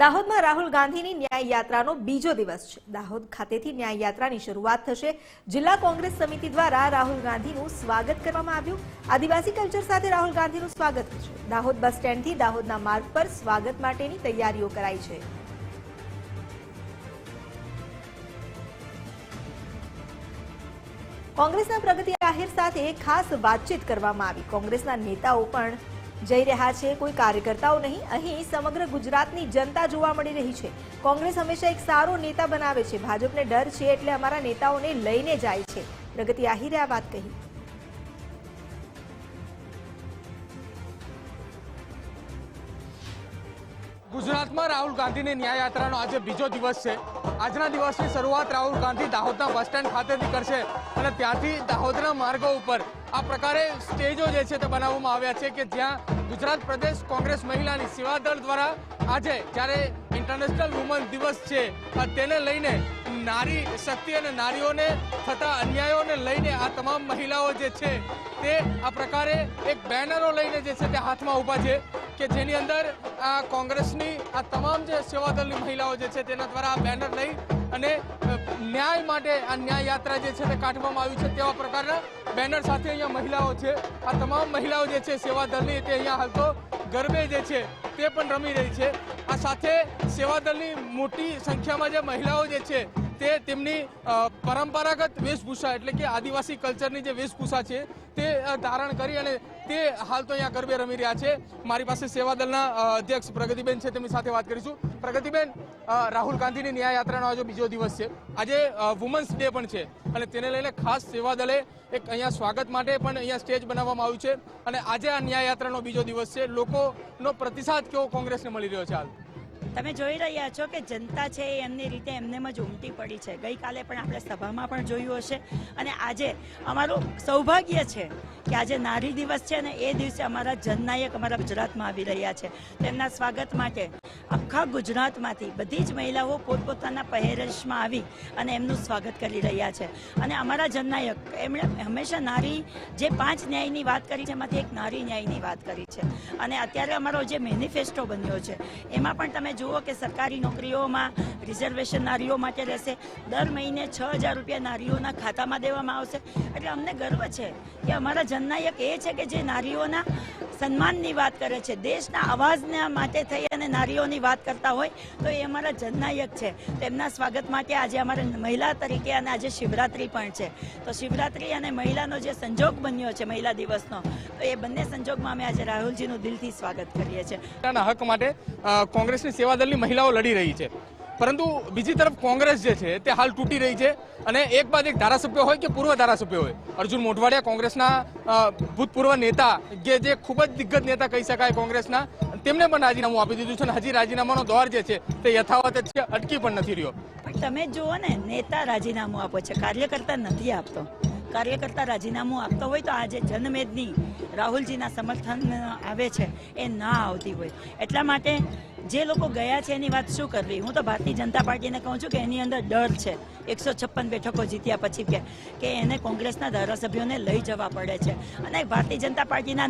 દાહોદમાં રાહુલ ગાંધીની ન્યાય યાત્રાનો બીજો દિવસ છે. દાહોદ ખાતેથી ન્યાય યાત્રાની શરૂઆત થશે. જિલ્લા કોંગ્રેસ સમિતિ દ્વારા રાહુલ ગાંધીનું સ્વાગત કરવામાં આવ્યું. આદિવાસી કલ્ચર સાથે રાહુલ ગાંધીનું સ્વાગત થશે દાહોદ બસ સ્ટેન્ડથી દાહોદના માર્ગ પર સ્વાગત માટેની તૈયારીઓ કરાઈ છે. કોંગ્રેસના પ્રગતિ આહિર સાથે ખાસ વાતચીત કરવામાં આવી. કોંગ્રેસના નેતાઓ પણ જઈ રહ્યા છે. કોઈ કાર્યકર્તાઓ નહીં, અહીં સમગ્ર ગુજરાતની જનતા જોવા મળી રહી છે. કોંગ્રેસ હંમેશા એક સારો નેતા બનાવે છે. ભાજપને ડર છે એટલે અમારા નેતાઓને લઈને જાય છે. પ્રગતિ આહિરે આ વાત કહી. ગુજરાતમાં રાહુલ ગાંધીની ન્યાય યાત્રાનો આજે બીજો દિવસ છે. આજના દિવસની શરૂઆત રાહુલ ગાંધી દાહોદના બસ સ્ટેન્ડ ખાતેથી કરશે અને ત્યાંથી દાહોદના માર્ગો ઉપર આ પ્રકારે સ્ટેજો જે છે તે બનાવવામાં આવ્યા છે કે જ્યાં ગુજરાત પ્રદેશ કોંગ્રેસ મહિલાની સેવા દળ દ્વારા આજે જ્યારે ઇન્ટરનેશનલ વુમન દિવસ છે તેને લઈને નારી શક્તિ અને નારીઓને થતા અન્યાયોને લઈને આ તમામ મહિલાઓ જે છે તે આ પ્રકારે એક બેનરો લઈને જે છે તે હાથમાં ઊભા છે કે જેની અંદર આ કોંગ્રેસની આ તમામ જે સેવાદળની મહિલાઓ જે છે તેના દ્વારા આ બેનર લઈ અને ન્યાય માટે આ ન્યાય યાત્રા જે છે તે કાઢવામાં આવી છે તેવા પ્રકારના બેનર સાથે અહીંયા મહિલાઓ છે. આ તમામ મહિલાઓ જે છે સેવાદળની તે અહીંયા હાલ તો ગરબે જે છે તે પણ રમી રહી છે. આ સાથે સેવાદળની મોટી સંખ્યામાં જે મહિલાઓ જે છે તે તેમની પરંપરાગત વેશભૂષા એટલે કે આદિવાસી કલ્ચરની જે વેશભૂષા છે તે ધારણ કરી અને તે હાલ તો અહીંયા ગરબે રમી રહ્યા છે. મારી પાસે સેવાદળના અધ્યક્ષ પ્રગતિબેન છે, તેમની સાથે વાત કરીશું. પ્રગતિબેન રાહુલ ગાંધીની ન્યાય યાત્રાનો આજે બીજો દિવસ છે. આજે વુમન્સ ડે પણ છે અને તેને લઈને ખાસ સેવાદળે એક અહીંયા સ્વાગત માટે પણ અહીંયા સ્ટેજ બનાવવામાં આવ્યું છે. અને આજે આ ન્યાય યાત્રાનો બીજો દિવસ છે. લોકોનો પ્રતિસાદ કેવો કોંગ્રેસને મળી રહ્યો છે હાલ? તમે જોઈ રહ્યા છો કે જનતા છે એ એમની રીતે એમનેમ જ ઉમટી પડી છે. ગઈકાલે પણ આપણે સભામાં પણ જોયું હશે. અને આજે અમારું સૌભાગ્ય છે કે આજે નારી દિવસ છે અને એ દિવસે અમારા જનનાયક અમારા ગુજરાતમાં આવી રહ્યા છે. તેમના સ્વાગત માટે આખા ગુજરાતમાંથી બધી જ મહિલાઓ પોતપોતાના પહેરવેશમાં આવી અને એમનું સ્વાગત કરી રહ્યા છે. અને અમારા જનનાયક, એમણે હંમેશા નારી જે પાંચ ન્યાયની વાત કરી છે, એમાંથી એક નારી ન્યાયની વાત કરી છે. અને અત્યારે અમારો જે મેનિફેસ્ટો બન્યો છે, એમાં પણ તમે જુઓ કે સરકારી નોકરીઓમાં રિઝર્વેશન નારીઓ માટે રહેશે. દર મહિને છ હજાર રૂપિયા નારીઓના ખાતામાં દેવામાં આવશે. એટલે અમને ગર્વ છે કે અમારા જનનાયક એ છે કે જે નારીઓના સન્માનની વાત કરે છે. દેશના અવાજના માટે થઈ અને નારીઓની વાત કરતા હોય તો એ અમારા જનનાયક છે. તેમના સ્વાગત માટે આજે અમારે મહિલા તરીકે અને આજે શિવરાત્રી પણ છે. તો શિવરાત્રી અને મહિલાનો જે સંજોગ બન્યો છે મહિલા દિવસનો, તો એ બંને સંજોગમાં અમે આજે રાહુલજીનું દિલથી સ્વાગત કરીએ છીએ. હક માટે કોંગ્રેસની સેવાદળની મહિલાઓ લડી રહી છે. પરંતુ બીજી તરફ કોંગ્રેસ જે છે, તે હાલ તૂટી રહી છે અને એક બાદ એક ધારાસભ્ય હોય કે પૂર્વ ધારાસભ્ય હોય. અર્જુન મોઢવાડિયા કોંગ્રેસના ભૂતપૂર્વ નેતા, કે જે ખૂબ જ દિગ્ગજ નેતા કહી શકાય કોંગ્રેસના તેમને પણ રાજીનામું આપી દીધું છે અને હજી રાજીનામાનો દોર જે છે તે યથાવત જ છે. અટકી પણ નથી રહ્યો. પણ તમે જુઓ ને, નેતા રાજીનામું આપો છે, કાર્યકર્તા નથી આપતો. કાર્યકર્તા રાજીનામું આપતો હોય તો આજે જનમેદની રાહુલજીના સમર્થન આવે છે, એ ના આવતી હોય. એટલા માટે જે લોકો ગયા છે એની વાત શું કરવી? હું તો ભારતીય જનતા પાર્ટીને કહું છું કે એની અંદર ડર છે. એકસો છપ્પન બેઠકો જીત્યા પછી કે કે એને કોંગ્રેસના ધારાસભ્યોને લઈ જવા પડે છે. અને ભારતીય જનતા પાર્ટીના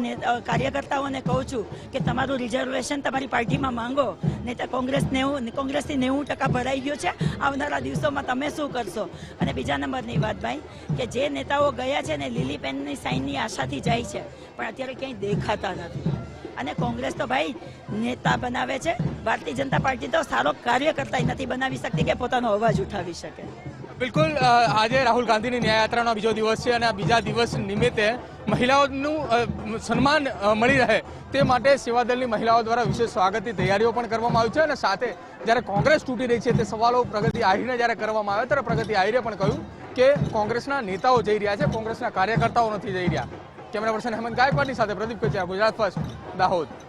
કાર્યકર્તાઓને કહું છું કે તમારું રિઝર્વેશન તમારી પાર્ટીમાં માંગો, નહીં તો કોંગ્રેસ નેવું કોંગ્રેસથી નેવું ટકા ભરાઈ ગયો છે. આવનારા દિવસોમાં તમે શું કરશો? અને બીજા નંબરની વાત ભાઈ, કે જે નેતાઓ ગયા છે ને લીલી પેનની સાઇનની આશાથી જાય છે, પણ અત્યારે ક્યાંય દેખાતા નથી. અને કોંગ્રેસ તો ભાઈ નેતા બનાવે છે. ભારતીય જનતા પાર્ટી તો સારો કાર્યકર્તા નથી, બનાવી શકતી કે પોતાનો અવાજ ઉઠાવી શકે. બિલકુલ આજે રાહુલ ગાંધીની ન્યાયયાત્રાનો બીજો દિવસ છે અને આ બીજા દિવસ નિમિત્તે મહિલાઓનું સન્માન મળી રહે તે માટે સેવાદળની મહિલાઓ દ્વારા વિશેષ સ્વાગતની તૈયારીઓ પણ કરવામાં આવી છે અને સાથે જ્યારે કોંગ્રેસ તૂટી રહી છે તે સવાલો પ્રગતિ આહિરને જ્યારે કરવામાં આવ્યા ત્યારે પ્રગતિ આહિરે પણ કહ્યું કે કોંગ્રેસના નેતાઓ જઈ રહ્યા છે, કોંગ્રેસના કાર્યકર્તાઓ નથી જઈ રહ્યા. કેમેરા પર્સન હેમંત ગાયકવાડની સાથે પ્રદીપ કચિયા ગુજરાત ફર્સ્ટ દાહોદ.